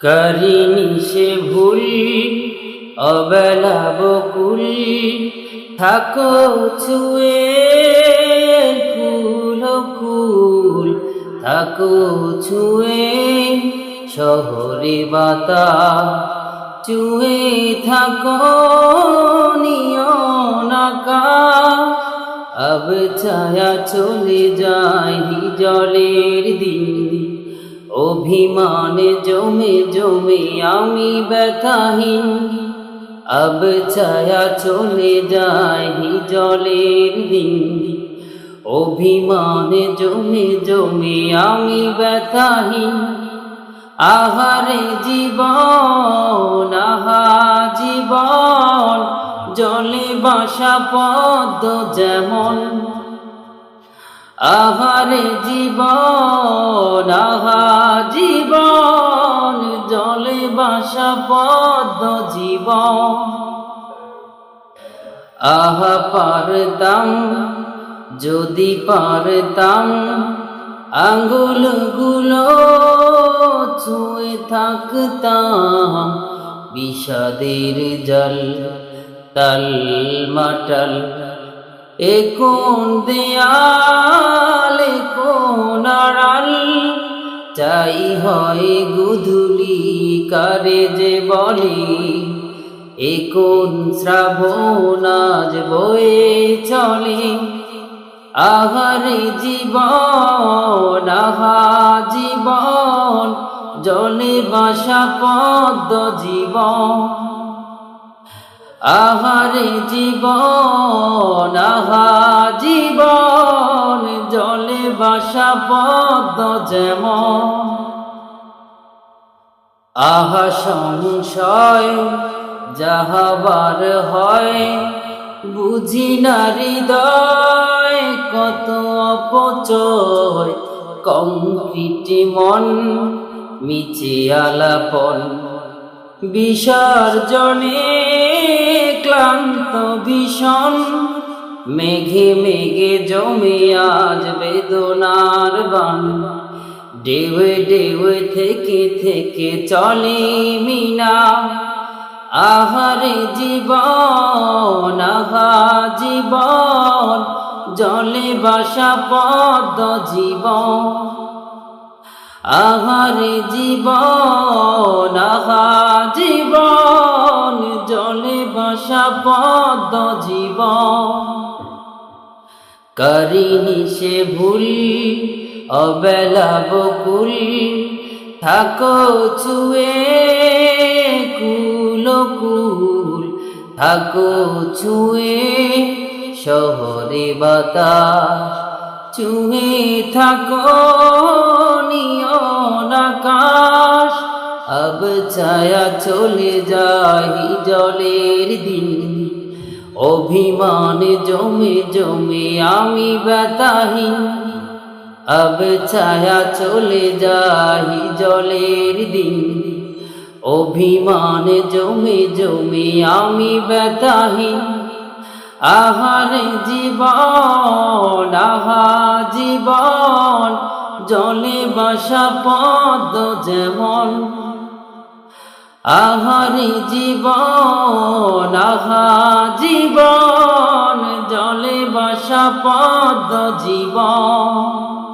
করিনি সে ভুল, অবেলা বকুল, থাকো ছুয়ে ফুল ফুল, থাকো ছুয়ে শহরে বাতা চুয়ে থাকো নিয়নাকা আব ছায়া চলে যায় জলের দিন। অভিমানে জমে জমে আমি ব্যথাহীন। আব ছায়া চলে যায় জলের দিন। অভিমানে জমে জমে আমি ব্যথাহীন। আহারে জীবন, আহা জীবন, জলে বাসা পদ্ম যেমন আহারে জীবন আহা জীবন, জলে বাসা পদ্ম জীবন। আহা পারতাম, যদি পারতাম আঙ্গুলগুলো ছুঁয়ে থাকতাম। বিষাদের জল তল মটল কোন চাই হয় গুধুলি কারে যে বলি এ কোন শ্রাবণ আজ বয়ে চলে। আহারে জীবন আহা জীবন, জলে বাসা পদ্ম জীবন। আহারে জীবন আহা জীবন, জলে বাসা পদ্ম যেমন। আহা সংশয় যাহাবার হয়, বুঝি না হৃদয় কত অপচয়। কংক্রিটি মন, মিছে আলাপন, বিসর্জনে ক্লান্ত ভীষণ, মেঘে মেঘে জমে আজ বেদনার বান। ডেবে ডেবে থেকে থেকে চলে মিনা, আহারে জীবন, আহা জীবন, জলে বাসা পদ জীবন। আহারে জীবন আহা জীবন বাসা পদ্ম জীবন করিনি সে ভুল, অবেলা বকুল, থাকো ছুয়ে কুল কুল, থাকো ছুয়ে শহরে বাতাস চুহে থাকো নিয়ন আকাশ। আব ছায়া চলে যায় জলের দিন। অভিমান জমে জমে আমি ব্যথাহীন। আব ছায়া চলে যায় জলের দিন। অভিমান জমে জমে আমি ব্যথাহীন। আহারে জীবন আহা জীবন, জলে বাসা পদ্ম যেমন আহারে জীবন আহা জীবন জলে বাসা পদ্ম জীবন।